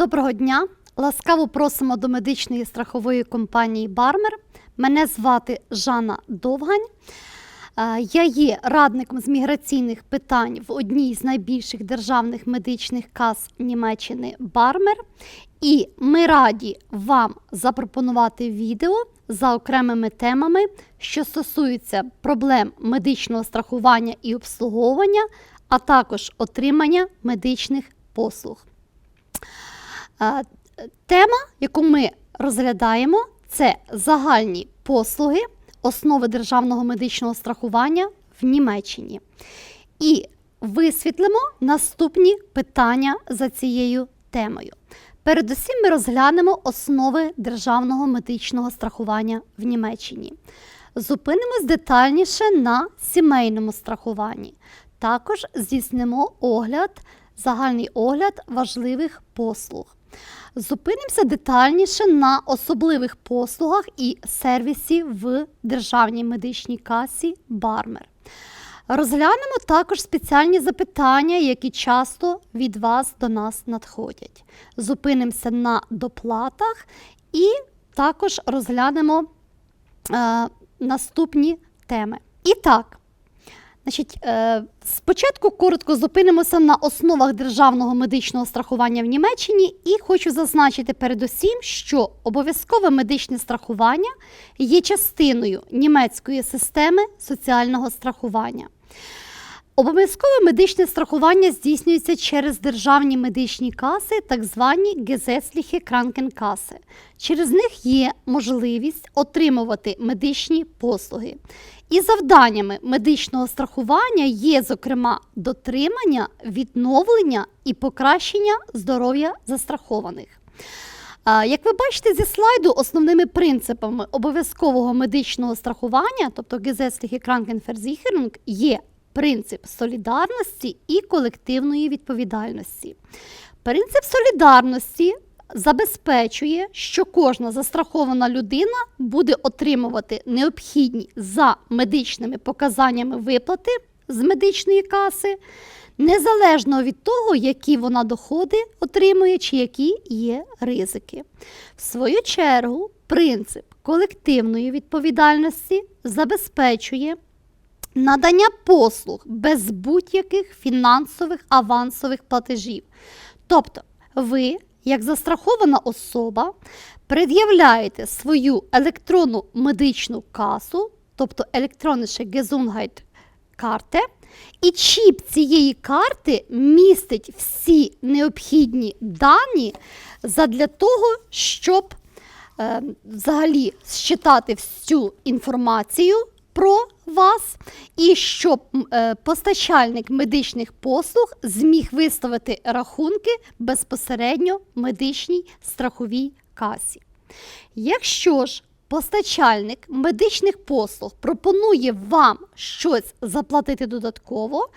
Доброго дня! Ласкаво просимо до медичної страхової компанії Бармер. Мене звати Жанна Довгань. Е, Я є радником з міграційних питань в одній з найбільших державних медичних кас Німеччини Бармер. І ми раді вам запропонувати відео за окремими темами, що стосуються проблем медичного страхування і обслуговування, а також отримання медичних послуг. Е, Тема, яку ми розглядаємо, це загальні послуги, основи державного медичного страхування в Німеччині. І висвітлимо наступні питання за цією темою. Передусім, ми розглянемо основи державного медичного страхування в Німеччині. Зупинимось детальніше на сімейному страхуванні. Також здійснимо огляд, загальний огляд важливих послуг. Зупинимося детальніше на особливих послугах і сервісі в державній медичній касі Бармер. Розглянемо також спеціальні запитання, які часто від вас до нас надходять. Зупинимося на доплатах і також розглянемо е, наступні теми. І так, Значить, е, спочатку коротко зупинимося на основах державного медичного страхування в Німеччині і хочу зазначити передусім, що обов'язкове медичне страхування є частиною німецької системи соціального страхування. Обов'язкове медичне страхування здійснюється через державні медичні каси, так звані Gesetzliche Krankenkasse. Через них є можливість отримувати медичні послуги. І завданнями медичного страхування є, зокрема, дотримання, відновлення і покращення здоров'я застрахованих. Як ви бачите зі слайду, основними принципами обов'язкового медичного страхування, тобто Gesetzliche Krankenversicherung, є принцип солідарності і колективної відповідальності. Принцип солідарності забезпечує, що кожна застрахована людина буде отримувати необхідні за медичними показаннями виплати з медичної каси, незалежно від того, які вона доходи отримує чи які є ризики. В свою чергу, принцип колективної відповідальності забезпечує надання послуг без будь-яких фінансових авансових платежів. Тобто, ви, як застрахована особа, пред'являєте свою електронну медичну касу, тобто електронніше Gesundheit-карте, і чіп цієї карти містить всі необхідні дані задля того, щоб е, взагалі считати всю інформацію про вас, і щоб е, постачальник медичних послуг зміг виставити рахунки безпосередньо медичній страховій касі. Якщо ж постачальник медичних послуг пропонує вам щось заплатити додатково,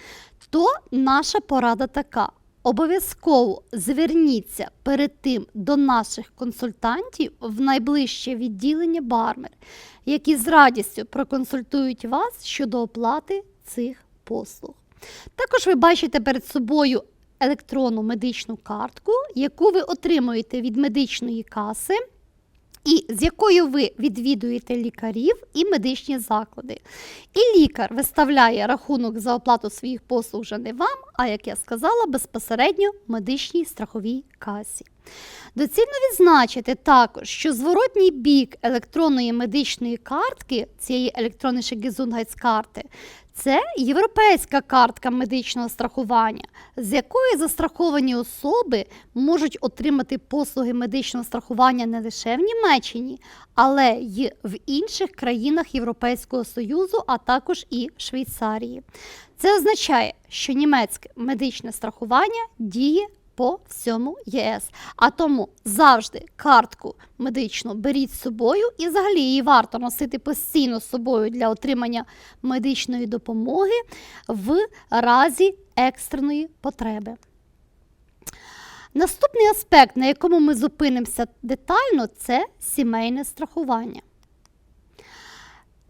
то наша порада така. Обов'язково зверніться перед тим до наших консультантів в найближче відділення Бармер, які з радістю проконсультують вас щодо оплати цих послуг. Також ви бачите перед собою електронну медичну картку, яку ви отримуєте від медичної каси. І з якою ви відвідуєте лікарів і медичні заклади. І лікар виставляє рахунок за оплату своїх послуг вже не вам, а як я сказала, безпосередньо медичній страховій касі. Доцільно відзначити також, що зворотній бік електронної медичної картки, цієї електронної Gesundheitskarte, це європейська картка медичного страхування, з якої застраховані особи можуть отримати послуги медичного страхування не лише в Німеччині, але й в інших країнах Європейського Союзу, а також і в Швейцарії. Це означає, що німецьке медичне страхування діє по всьому ЄС. А тому завжди картку медичну беріть з собою і взагалі її варто носити постійно з собою для отримання медичної допомоги в разі екстреної потреби. Наступний аспект, на якому ми зупинимося детально, це сімейне страхування.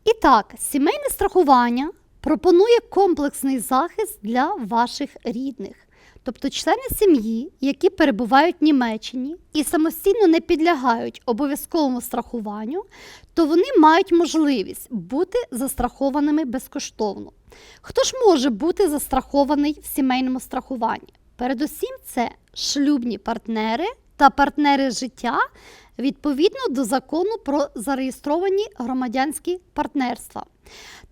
І так, сімейне страхування пропонує комплексний захист для ваших рідних. Тобто члени сім'ї, які перебувають в Німеччині і самостійно не підлягають обов'язковому страхуванню, то вони мають можливість бути застрахованими безкоштовно. Хто ж може бути застрахований в сімейному страхуванні? Передусім, це шлюбні партнери та партнери життя відповідно до закону про зареєстровані громадянські партнерства.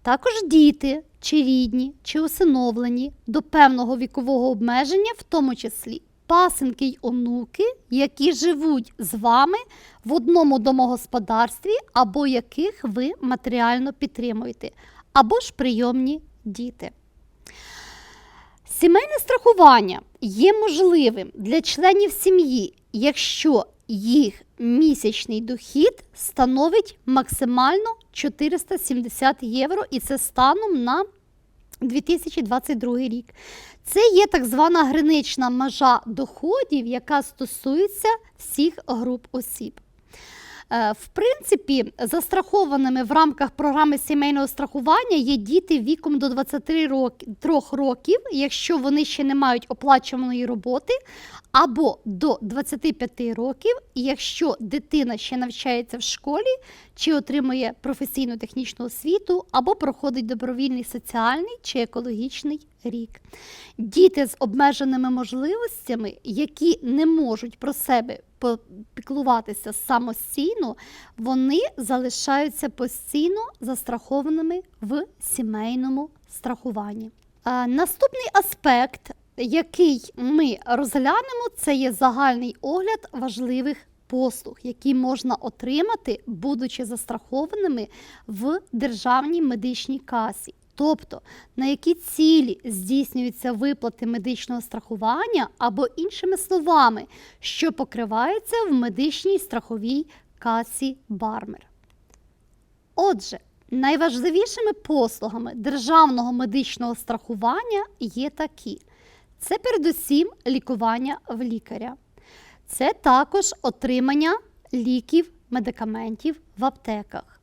Також діти, чи рідні, чи усиновлені до певного вікового обмеження, в тому числі пасенки й онуки, які живуть з вами в одному домогосподарстві, або яких ви матеріально підтримуєте, або ж прийомні діти. Сімейне страхування є можливим для членів сім'ї, якщо їх місячний дохід становить максимально 470 євро, і це станом на 2022 рік. Це є так звана гранична межа доходів, яка стосується всіх груп осіб. Е, В принципі, застрахованими в рамках програми сімейного страхування є діти віком до 23 роки- трьох років, якщо вони ще не мають оплачуваної роботи, або до 25 років, якщо дитина ще навчається в школі чи отримує професійну технічну освіту, або проходить добровільний соціальний чи екологічний рік. Діти з обмеженими можливостями, які не можуть про себе попіклуватися самостійно, вони залишаються постійно застрахованими в сімейному страхуванні. Е, Наступний аспект, який ми розглянемо, це є загальний огляд важливих послуг, які можна отримати, будучи застрахованими в державній медичній касі. Тобто, на які цілі здійснюються виплати медичного страхування, або іншими словами, що покривається в медичній страховій касі Бармер. Отже, найважливішими послугами державного медичного страхування є такі: це передусім лікування в лікаря, це також отримання ліків, медикаментів в аптеках.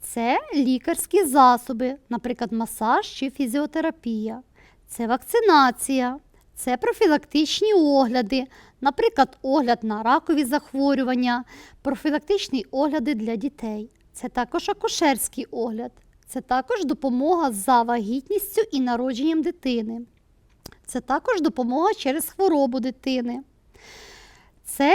Це лікарські засоби, наприклад, масаж чи фізіотерапія, це вакцинація, це профілактичні огляди, наприклад, огляд на ракові захворювання, профілактичні огляди для дітей. Це також акушерський огляд, це також допомога за вагітністю і народженням дитини. Це також допомога через хворобу дитини. Це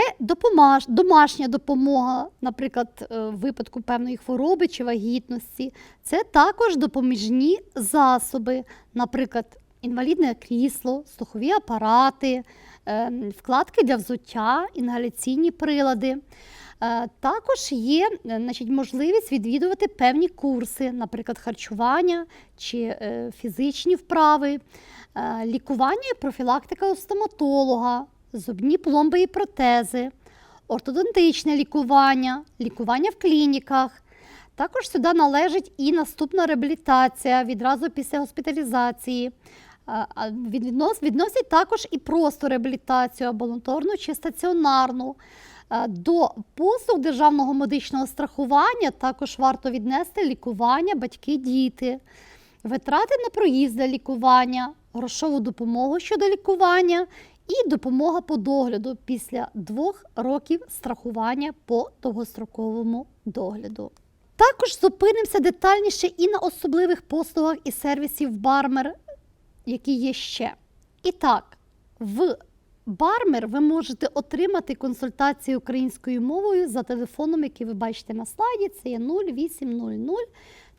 домашня допомога, наприклад, е, в випадку певної хвороби чи вагітності. Це також допоміжні засоби, наприклад, інвалідне крісло, слухові апарати, е, вкладки для взуття, інгаляційні прилади. Е, Також є значить, можливість відвідувати певні курси, наприклад, харчування чи фізичні вправи, лікування і профілактика у стоматолога, зубні пломби і протези, ортодонтичне лікування, лікування в клініках. Також сюди належить і наступна реабілітація відразу після госпіталізації. Віднос- Відносять також і просто реабілітацію амбулаторну чи стаціонарну. Е, До послуг державного медичного страхування також варто віднести лікування батьки-діти, витрати на проїзд для лікування, грошову допомогу щодо лікування і допомога по догляду після двох років страхування по довгостроковому догляду. Також зупинимося детальніше і на особливих послугах і сервісів Бармер, які є ще. І так, в Бармер ви можете отримати консультації українською мовою за телефоном, який ви бачите на слайді. Це є 0800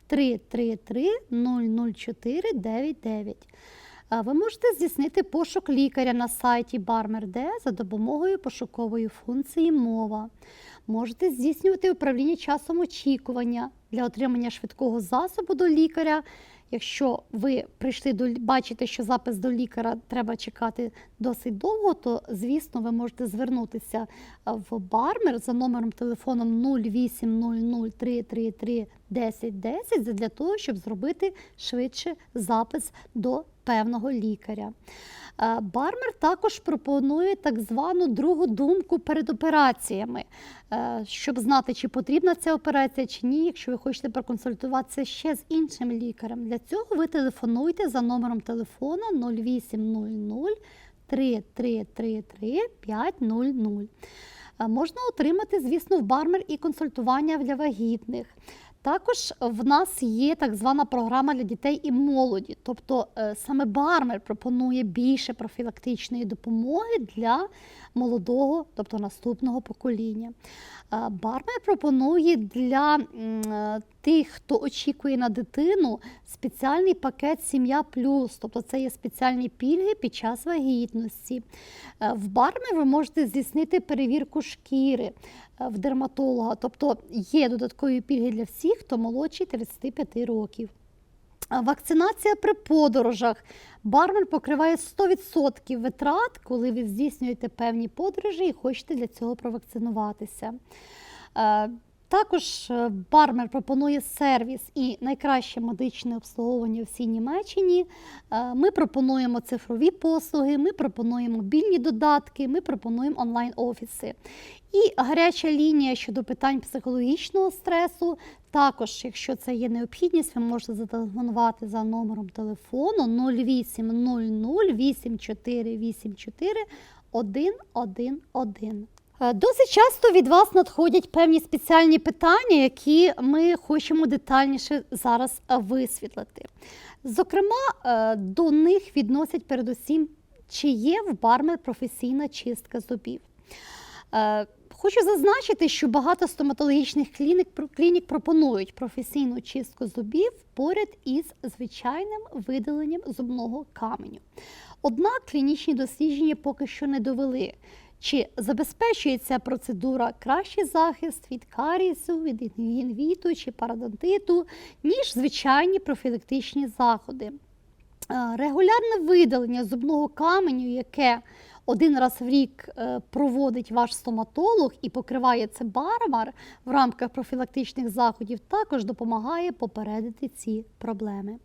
333 004 99. Ви можете здійснити пошук лікаря на сайті BarmerD за допомогою пошукової функції мова. Можете здійснювати управління часом очікування для отримання швидкого засобу до лікаря. Якщо ви прийшли до бачите, що запис до лікаря треба чекати досить довго, то звісно ви можете звернутися в Бармер за номером телефоном 0800 333 1010 для того, щоб зробити швидше запис до певного лікаря. Е, Бармер також пропонує так звану другу думку перед операціями, е, щоб знати, чи потрібна ця операція чи ні, якщо ви хочете проконсультуватися ще з іншим лікарем. Для цього ви телефонуйте за номером телефона 0800 3333 500. Е, Можна отримати, звісно, в бармер і консультування для вагітних. Також в нас є так звана програма для дітей і молоді. Тобто е, саме бармер пропонує більше профілактичної допомоги для молодого, тобто наступного покоління. Е, Бармер пропонує для е, тих, хто очікує на дитину, спеціальний пакет Сім'я Плюс, тобто це є спеціальні пільги під час вагітності. Е, В Бармер ви можете здійснити перевірку шкіри в дерматолога, тобто є додаткові пільги для всіх, хто молодший 35 років. Вакцинація при подорожах. Бармен покриває 100% витрат, коли ви здійснюєте певні подорожі і хочете для цього провакцинуватися. Також е, Бармер пропонує сервіс і найкраще медичне обслуговування у всій Німеччині. Е, Ми пропонуємо цифрові послуги, ми пропонуємо мобільні додатки, ми пропонуємо онлайн-офіси. І гаряча лінія щодо питань психологічного стресу. Також, якщо це є необхідність, ви можете зателефонувати за номером телефону 0800 8484 111. Е, Досить часто від вас надходять певні спеціальні питання, які ми хочемо детальніше зараз е, висвітлити. Зокрема, е, до них відносять передусім, чи є в бармер професійна чистка зубів. Хочу зазначити, що багато стоматологічних клінік, клінік пропонують професійну чистку зубів поряд із звичайним видаленням зубного каменю. Однак клінічні дослідження поки що не довели, чи забезпечується процедура кращий захист від карісу, від інгінвіту чи парадонтиту, ніж звичайні профілактичні заходи. Е, Регулярне видалення зубного каменю, яке один раз в рік е, проводить ваш стоматолог і покриває це бармар в рамках профілактичних заходів, також допомагає попередити ці проблеми.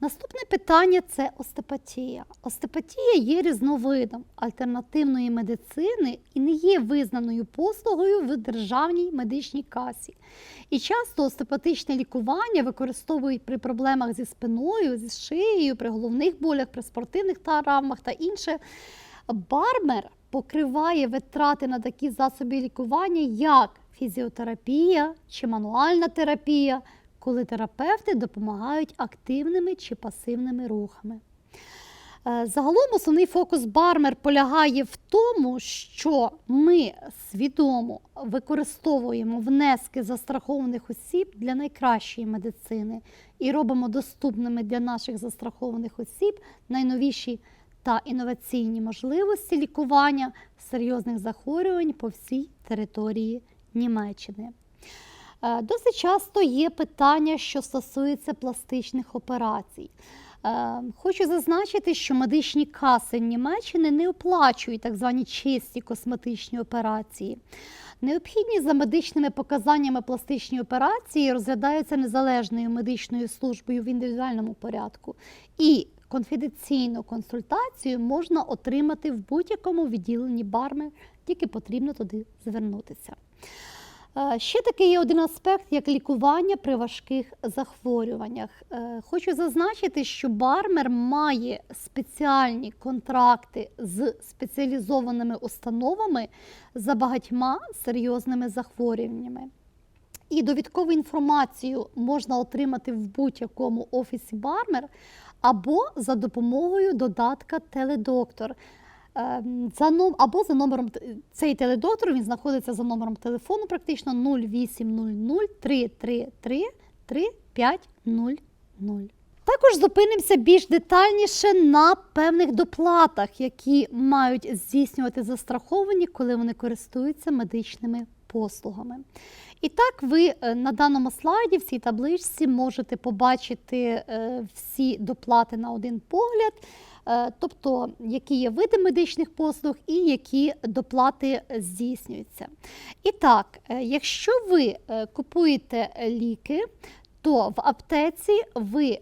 Наступне питання це остеопатія. Остеопатія є різновидом альтернативної медицини і не є визнаною послугою в державній медичній касі. І часто остеопатичне лікування використовують при проблемах зі спиною, зі шиєю, при головних болях, при спортивних травмах та інше. Бармер покриває витрати на такі засоби лікування, як фізіотерапія чи мануальна терапія, коли терапевти допомагають активними чи пасивними рухами. Е, Загалом основний фокус Бармер полягає в тому, що ми свідомо використовуємо внески застрахованих осіб для найкращої медицини і робимо доступними для наших застрахованих осіб найновіші та інноваційні можливості лікування серйозних захворювань по всій території Німеччини. Е, Досить часто є питання, що стосуються пластичних операцій. Е, Хочу зазначити, що медичні каси Німеччини не оплачують так звані чисті косметичні операції. Необхідні за медичними показаннями пластичні операції розглядаються незалежною медичною службою в індивідуальному порядку. І конфіденційну консультацію можна отримати в будь-якому відділенні барми, тільки потрібно туди звернутися. Е, Ще такий є один аспект, як лікування при важких захворюваннях. Е, Хочу зазначити, що бармер має спеціальні контракти з спеціалізованими установами за багатьма серйозними захворюваннями. І довідкову інформацію можна отримати в будь-якому офісі бармер або за допомогою додатка Теледоктор. Ем, За або за номером цей теледоктор він знаходиться за номером телефону, практично 0800 333 3500. Також зупинимося більш детальніше на певних доплатах, які мають здійснювати застраховані, коли вони користуються медичними послугами. І так, ви е, на даному слайді, в цій табличці, можете побачити е, всі доплати на один погляд, е, тобто які є види медичних послуг і які доплати здійснюються. І так, якщо ви купуєте ліки, то в аптеці ви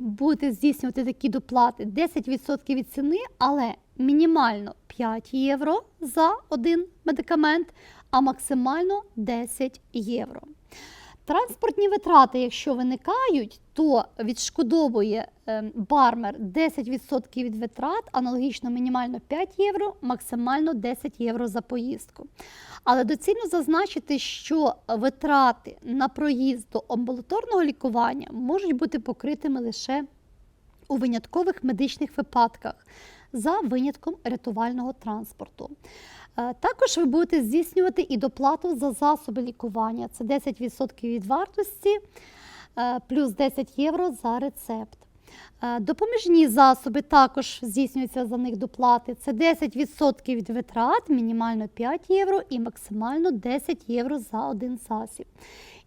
будете здійснювати такі доплати 10% від ціни, але мінімально 5 євро за один медикамент, а максимально 10 євро. Транспортні витрати, якщо виникають, то відшкодовує е, бармер 10% від витрат, аналогічно мінімально 5 євро, максимально 10 євро за поїздку. Але доцільно зазначити, що витрати на проїзд до амбулаторного лікування можуть бути покритими лише у виняткових медичних випадках за винятком рятувального транспорту. Е, Також ви будете здійснювати і доплату за засоби лікування. Це 10% від вартості е, плюс 10 євро за рецепт. Е, Допоміжні засоби також здійснюються за них доплати. Це 10% від витрат, мінімально 5 євро і максимально 10 євро за один засіб.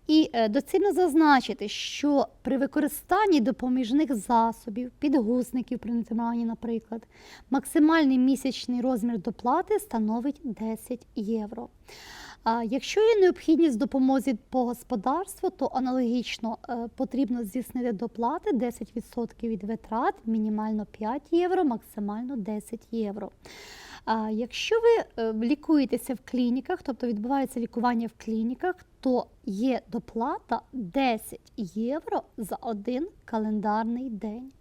І е, доцільно зазначити, що при використанні допоміжних засобів, підгузників при натриманні, наприклад, максимальний місячний розмір доплати становить 10 євро. Якщо є необхідність допомозі по господарству, то аналогічно е, потрібно здійснити доплати 10% від витрат, мінімально 5 євро, максимально 10 євро. А якщо ви е, лікуєтеся в клініках, тобто відбувається лікування в клініках, то є доплата 10 євро за один календарний день.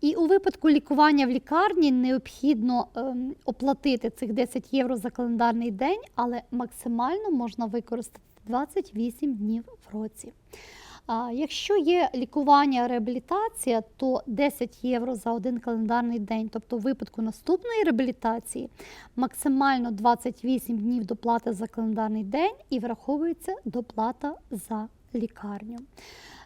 І у випадку лікування в лікарні необхідно ем, оплатити цих 10 євро за календарний день, але максимально можна використати 28 днів в році. Якщо є лікування, реабілітація, то 10 євро за один календарний день, тобто в випадку наступної реабілітації максимально 28 днів доплати за календарний день і враховується доплата за лікарню.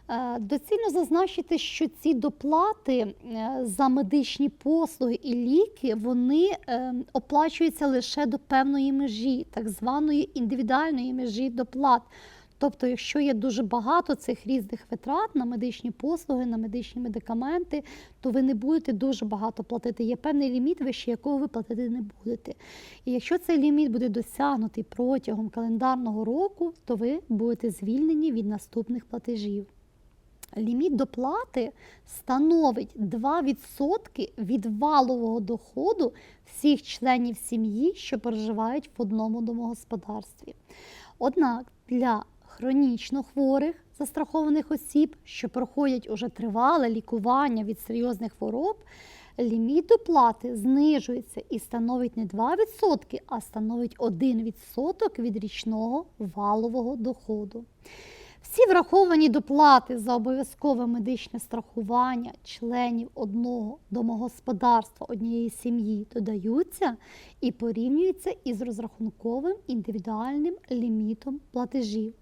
Е, Доцільно зазначити, що ці доплати е, за медичні послуги і ліки вони е, оплачуються лише до певної межі, так званої індивідуальної межі доплат. Тобто, якщо є дуже багато цих різних витрат на медичні послуги, на медичні медикаменти, то ви не будете дуже багато платити. Є певний ліміт, вище якого ви платити не будете. І якщо цей ліміт буде досягнутий протягом календарного року, то ви будете звільнені від наступних платежів. Ліміт доплати становить 2% від валового доходу всіх членів сім'ї, що проживають в одному домогосподарстві. Однак для хронічно хворих застрахованих осіб, що проходять уже тривале лікування від серйозних хвороб, ліміт доплати знижується і становить не 2%, а становить 1% від річного валового доходу. Всі враховані доплати за обов'язкове медичне страхування членів одного домогосподарства однієї сім'ї додаються і порівнюються із розрахунковим індивідуальним лімітом платежів.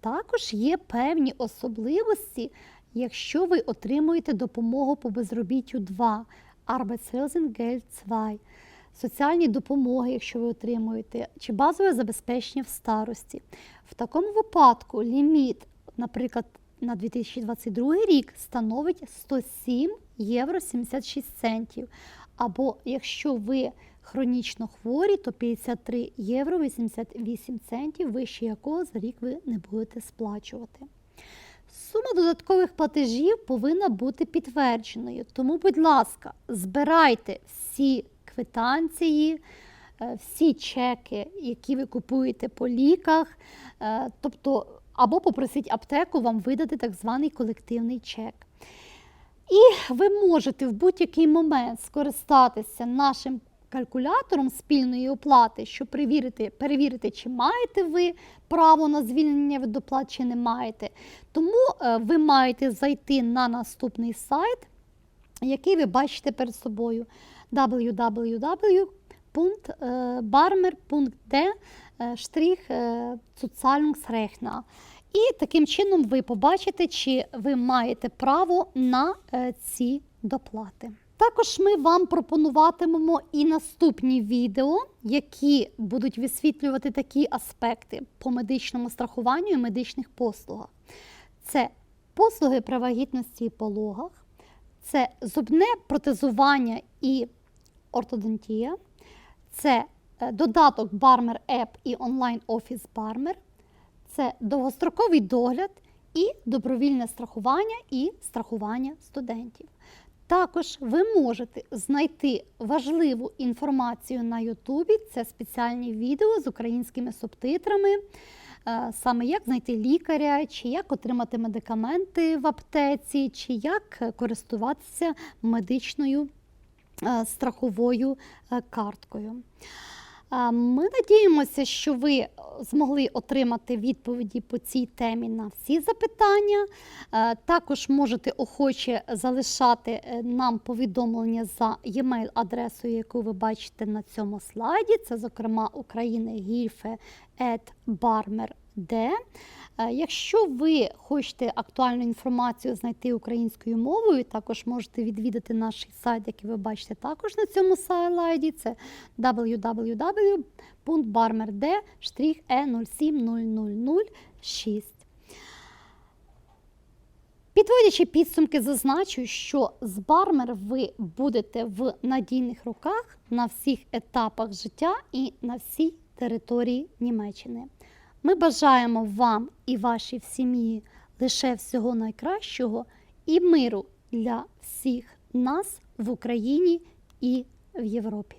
Також є певні особливості, якщо ви отримуєте допомогу по безробіттю 2 Arbeitslosengeld 2, соціальні допомоги, якщо ви отримуєте, чи базове забезпечення в старості. В такому випадку ліміт, наприклад, на 2022 рік становить 107 євро 76 центів. Або якщо ви хронічно хворі, то 53 євро 88 центів, вище якого за рік ви не будете сплачувати. Сума додаткових платежів повинна бути підтвердженою. Тому, будь ласка, збирайте всі квитанції, е, всі чеки, які ви купуєте по ліках, е, тобто або попросіть аптеку вам видати так званий колективний чек. І ви можете в будь-який момент скористатися нашим калькулятором спільної оплати, щоб перевірити, перевірити, чи маєте ви право на звільнення від доплат, чи не маєте. Тому е, ви маєте зайти на наступний сайт, який ви бачите перед собою www.barmer.de штрих. І таким чином ви побачите, чи ви маєте право на е, ці доплати. Також ми вам пропонуватимемо і наступні відео, які будуть висвітлювати такі аспекти по медичному страхуванню і медичних послугах. Це послуги при вагітності і пологах, це зубне протезування і ортодонтія, це е, додаток Barmer App і онлайн-офіс Barmer, це довгостроковий догляд і добровільне страхування і страхування студентів. Також ви можете знайти важливу інформацію на Ютубі. Це спеціальні відео з українськими субтитрами, е, саме як знайти лікаря, чи як отримати медикаменти в аптеці, чи як користуватися медичною е, страховою е, карткою. Ми надіємося, що ви е, змогли отримати відповіді по цій темі на всі запитання. Е, Також можете охоче залишати е, нам повідомлення за e-mail адресою, яку ви бачите на цьому слайді. Це, зокрема, ukrainegilfe.barmer.d. Е, Якщо ви хочете актуальну інформацію знайти українською мовою, також можете відвідати наш сайт, який ви бачите також на цьому слайді. Це www.barmerd-e0700006. Підводячи підсумки, зазначу, що з Бармер ви будете в надійних руках на всіх етапах життя і на всій території Німеччини. Ми бажаємо вам і вашій сім'ї лише всього найкращого і миру для всіх нас в Україні і в Європі.